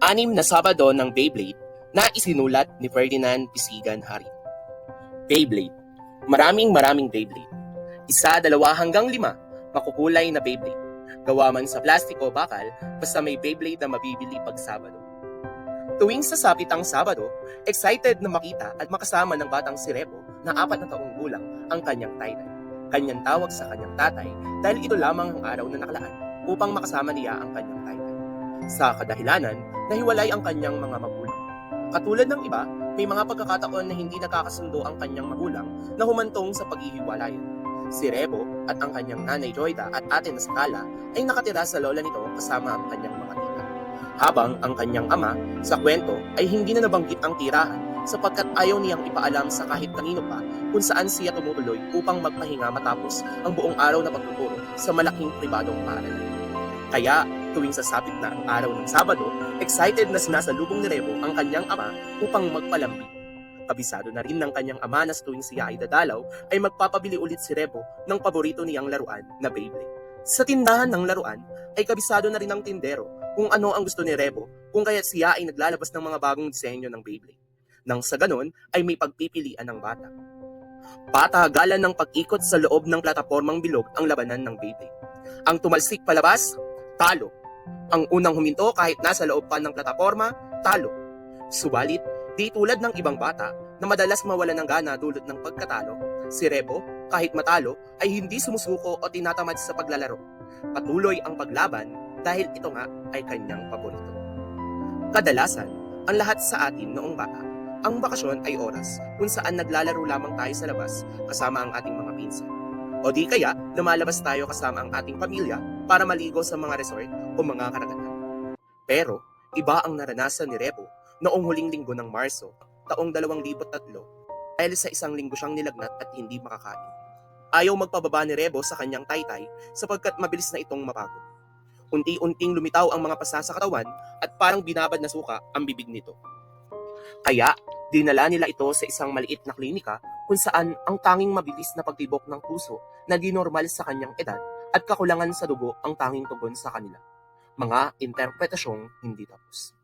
Anim na Sabado ng Beyblade na isinulat ni Ferdinand Pisigan Hari. Beyblade. Maraming maraming Beyblade. Isa, dalawa hanggang lima, makukulay na Beyblade. Gawa man sa plastic o bakal, basta may Beyblade na mabibili pag Sabado. Tuwing sasapit ang Sabado, excited na makita at makasama ng batang si Rebo na apat na taong gulang ang kanyang taytay. Kanyang tawag sa kanyang tatay dahil ito lamang ang araw na nakalaan upang makasama niya ang kanyang taytay. Sa kadahilanan, nahiwalay ang kanyang mga magulang. Katulad ng iba, may mga pagkakataon na hindi nakakasundo ang kanyang magulang na humantong sa paghihiwalayan. Si Rebo at ang kanyang nanay Joyda at ate na Skala ay nakatira sa lola nito kasama ang kanyang mga tita. Habang ang kanyang ama sa kwento ay hindi na nabanggit ang tirahan sapagkat ayaw niyang ipaalam sa kahit kanino pa kung saan siya tumutuloy upang magpahinga matapos ang buong araw na pagtuturo sa malaking pribadong paaralan. Kaya tuwing sasapit na ang araw ng Sabado, excited na sinasalubong ni Rebo ang kanyang ama upang magpalambing. Kabisado na rin ng kanyang ama na tuwing siya ay dadalaw ay magpapabili ulit si Rebo ng paborito niyang laruan na Beyblade. Sa tindahan ng laruan ay kabisado na rin ng tindero kung ano ang gusto ni Rebo kung kaya't siya ay naglalabas ng mga bagong disenyo ng Beyblade. Nang sa ganon ay may pagpipilian ng bata. Patagalan ng pag-ikot sa loob ng platapormang bilog ang labanan ng Beyblade. Ang tumalsik palabas, talo. Ang unang huminto kahit nasa loob pa ng plataporma, talo. Subalit, di tulad ng ibang bata na madalas mawala ng gana dulot ng pagkatalo, si Rebo, kahit matalo, ay hindi sumusuko o tinatamad sa paglalaro. Patuloy ang paglaban dahil ito nga ay kanyang paborito. Kadalasan, ang lahat sa atin noong bata, ang bakasyon ay oras kung saan naglalaro lamang tayo sa labas kasama ang ating mga pinsan. O di kaya, lumalabas tayo kasama ang ating pamilya para maligo sa mga resort o mga karagatan. Pero, iba ang naranasan ni Rebo noong huling linggo ng Marso, taong 2003, dahil sa isang linggo siyang nilagnat at hindi makakain. Ayaw magpababa ni Rebo sa kanyang taytay sapagkat mabilis na itong mapagod. Unti-unting lumitaw ang mga pasa sa katawan at parang binabad na suka ang bibig nito. Kaya, dinala nila ito sa isang maliit na klinika kung saan ang tanging mabilis na pagtibok ng puso na di normal sa kanyang edad at kakulangan sa dugo ang tanging tugon sa kanila. Mga interpretasyong hindi tapos.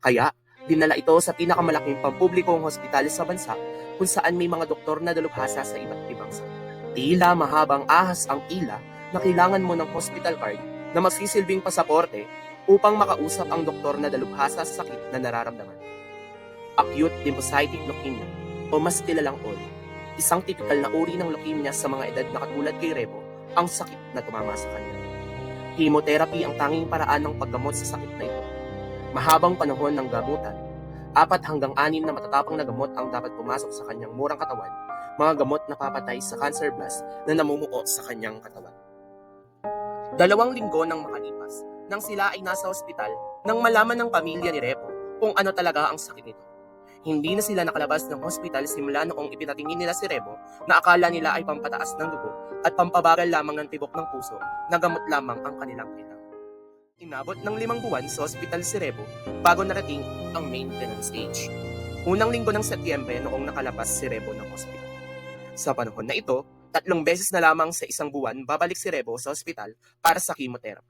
Kaya, dinala ito sa pinakamalaking pampublikong hospital sa bansa kung saan may mga doktor na dalubhasa sa iba't ibang sakit. Tila mahabang ahas ang ila na kailangan mo ng hospital card na masisilbing pasaporte upang makausap ang doktor na dalubhasa sa sakit na nararamdaman. Acute lymphocytic leukemia o mas kilalang OL. Isang tipikal na uri ng leukemia sa mga edad na katulad kay Rebo ang sakit na tumama sa kanya. Chemotherapy ang tanging paraan ng paggamot sa sakit na ito. Mahabang panahon ng gamutan, apat hanggang anim na matatapang na gamot ang dapat pumasok sa kanyang murang katawan, mga gamot na papatay sa cancer blast na namumuo sa kanyang katawan. Dalawang linggo nang makalipas, nang sila ay nasa ospital, nang malaman ng pamilya ni Repo kung ano talaga ang sakit nito. Hindi na sila nakalabas ng hospital simula noong ipinatingin nila si Rebo na akala nila ay pampataas ng dugo at pampabagal lamang ng tibok ng puso na gamot lamang ang kanilang kailangan. Inabot ng limang buwan sa hospital si Rebo bago narating ang maintenance stage. Unang linggo ng Setyembre noong nakalabas si Rebo ng hospital. Sa panahon na ito, tatlong beses na lamang sa isang buwan babalik si Rebo sa hospital para sa chemotherapy.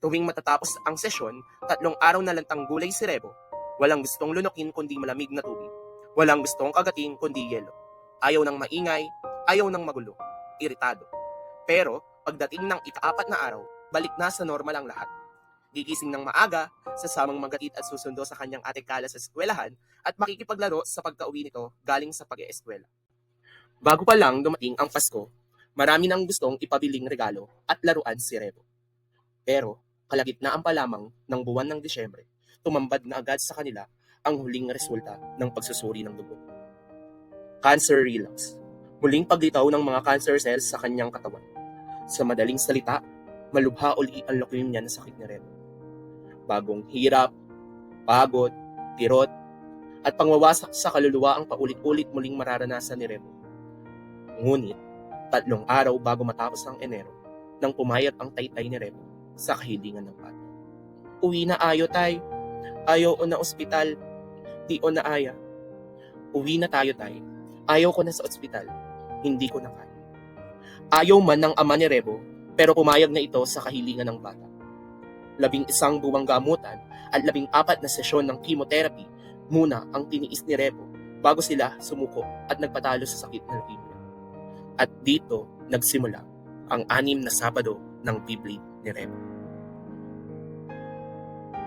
Tuwing matatapos ang sesyon, tatlong araw na lantang gulay si Rebo Walang gustong lunukin kundi malamig na tubig. Walang gustong kagating kundi yelo. Ayaw ng maingay, ayaw ng magulo, iritado. Pero pagdating ng ikaapat na araw, balik na sa normal ang lahat. Gigising ng maaga, sasamang magatit at susundo sa kanyang ate Kala sa eskwelahan at makikipaglaro sa pagka-uwi nito galing sa pag-eeskwela. Bago pa lang dumating ang Pasko, marami nang gustong ipabiling regalo at laruan si Rebo. Pero kalagitnaan pa lamang ng buwan ng Disyembre, tumambad na agad sa kanila ang huling resulta ng pagsusuri ng dugo. Cancer relapse. Muling paglitaw ng mga cancer cells sa kanyang katawan. Sa madaling salita, malubha uli ang leukemia na sakit ni Reno. Bagong hirap, pagod, kirot, at pangwawasak sa kaluluwa ang paulit-ulit muling mararanasan ni Remo. Ngunit, tatlong araw bago matapos ang Enero, nang pumayat ang taytay ni Remo sa kahilingan ng bata. Uwi na ayo tay, Ayaw ko na ospital. Di o na aya. Uwi na tayo tay. Ayaw ko na sa ospital. Hindi ko na kaya. Ayaw man ng ama ni Rebo, pero pumayag na ito sa kahilingan ng bata. labing isang buwang gamutan at labing apat na sesyon ng chemotherapy muna ang tiniis ni Rebo bago sila sumuko at nagpatalo sa sakit ng leukemia. At dito nagsimula ang anim na Sabado ng Beyblade ni Rebo.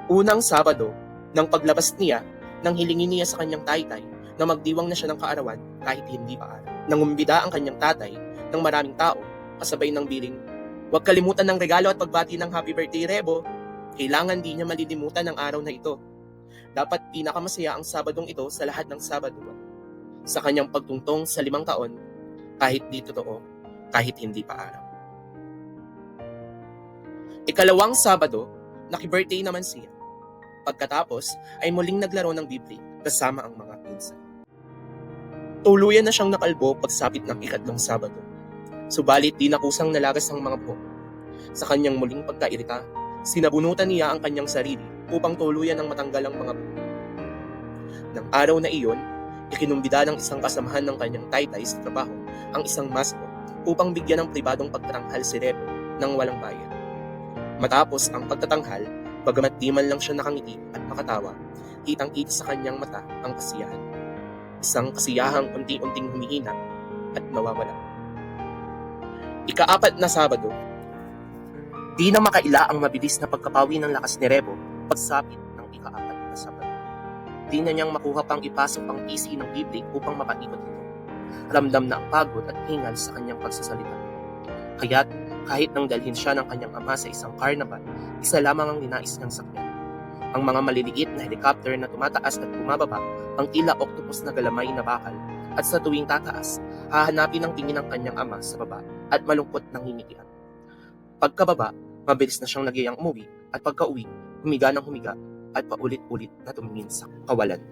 Unang Sabado, nang paglabas niya, nang hilingin niya sa kanyang taytay na magdiwang na siya ng kaarawan kahit hindi pa araw. Nangumbida ang kanyang tatay ng maraming tao kasabay ng biling, Huwag kalimutan ng regalo at pagbati ng happy birthday, Rebo. Kailangan di niya malilimutan ang araw na ito. Dapat pinakamasaya ang Sabadong ito sa lahat ng Sabado. Sa kanyang pagtungtong sa limang taon, kahit di totoo, kahit hindi pa araw. Ikalawang Sabado, naki-birthday naman siya. Pagkatapos, ay muling naglaro ng Bibli kasama ang mga pinsan. Tuluyan na siyang nakalbo pagsapit ng ikatlong Sabado. Subalit di nakusang nalagas ang mga buhok. Sa kanyang muling pagkairita, sinabunutan niya ang kanyang sarili upang tuluyan ng matanggal ang mga buhok. Nang araw na iyon, ikinumbida ng isang kasamahan ng kanyang taytay sa trabaho ang isang masko upang bigyan ng pribadong pagtatanghal si Rebo ng walang bayad. Matapos ang pagtatanghal, bagamat di man lang siya nakangiti at makatawa, kitang-kita sa kanyang mata ang kasiyahan. Isang kasiyahang unti-unting humihina at nawawala. Ikaapat na Sabado, di na makaila ang mabilis na pagkapawi ng lakas ni Rebo pagsapit ng ikaapat na Sabado. Di na niyang makuha pang ipasok ang PC ng bibig upang mapaikot ito. Ramdam na ang pagod at hingal sa kanyang pagsasalita. Kaya't kahit nang dalhin siya ng kanyang ama sa isang carnival, isa lamang ang ninais niyang sakyan. Ang mga maliliit na helicopter na tumataas at bumababa ang tila octopus na galamay na bakal at sa tuwing tataas, hahanapin ang tingin ng kanyang ama sa baba at malungkot ng ngingitian. Pagkababa, mabilis na siyang nagyayang umuwi at pagka-uwi, humiga ng humiga at paulit-ulit na tumingin sa kawalan.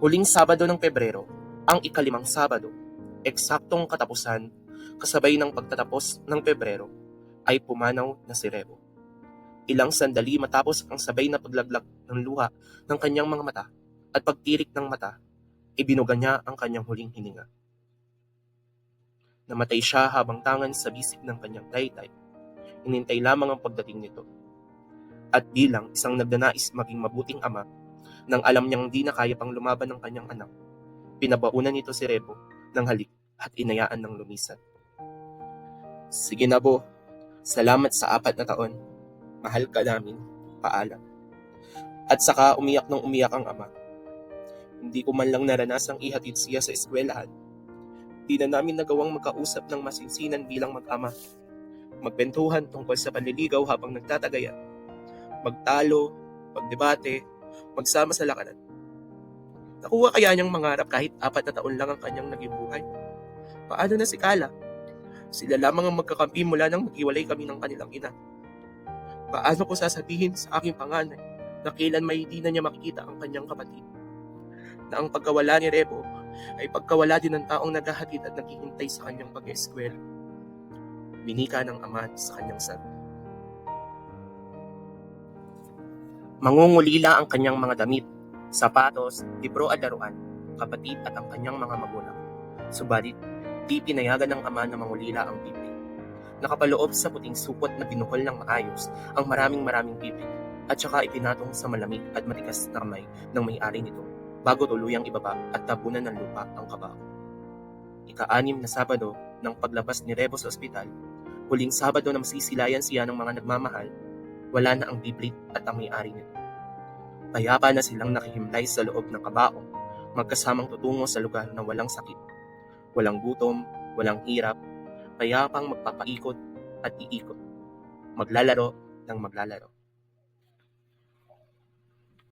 Huling Sabado ng Pebrero, ang ikalimang Sabado, eksaktong katapusan, kasabay ng pagtatapos ng Pebrero, ay pumanaw na si Rebo. Ilang sandali matapos ang sabay na paglaglag ng luha ng kanyang mga mata at pagtirik ng mata, ibinuga niya ang kanyang huling hininga. Namatay siya habang tangan sa bisig ng kanyang taytay. Inintay lamang ang pagdating nito. At bilang isang nagdanais maging mabuting ama, nang alam niyang di na kaya pang lumaban ng kanyang anak, pinabaunan nito si Rebo ng halik at inayaan ng lumisan. Sige na bo, salamat sa apat na taon. Mahal ka namin, paalam. At saka umiyak ng umiyak ang ama. Hindi ko man lang naranasang ihatid siya sa eskwelahan. Di na namin nagawang magkausap ng masinsinan bilang mag-ama. Magbentuhan tungkol sa panliligaw habang nagtatagayan. Magtalo, magdebate, magsama sa lakaran. Nakuha kaya niyang mangarap kahit apat na taon lang ang kanyang naging buhay? Paano na si Kala? Sila lamang ang magkakampi mula nang maghiwalay kami ng kanilang ina. Paano ko sasabihin sa aking panganay na kailan may hindi na niya makikita ang kanyang kapatid? Na ang pagkawala ni Rebo ay pagkawala din ng taong naghahatid at naghihintay sa kanyang pag-eskwela. Binika ng ama sa kanyang sabi. Mangungulila ang kanyang mga damit, sapatos, libro at laruan, kapatid at ang kanyang mga magulang. Subalit, di pinayagan ng ama na mangulila ang Bibli. Nakapaloob sa puting supot na binuhol ng maayos ang maraming maraming Bibli at saka ipinatong sa malamig at matigas na kamay ng may-ari nito bago tuluyang ibaba at tabunan ng lupa ang kabaho. Ika-anim na Sabado ng paglabas ni Rebo sa ospital, huling Sabado na masisilayan siya ng mga nagmamahal, wala na ang biblit at ang may-ari nito. Payapa na silang nakihimlay sa loob ng kabaong, magkasamang tutungo sa lugar na walang sakit, walang gutom, walang hirap, payapang magpapaikot at iikot, maglalaro ng maglalaro.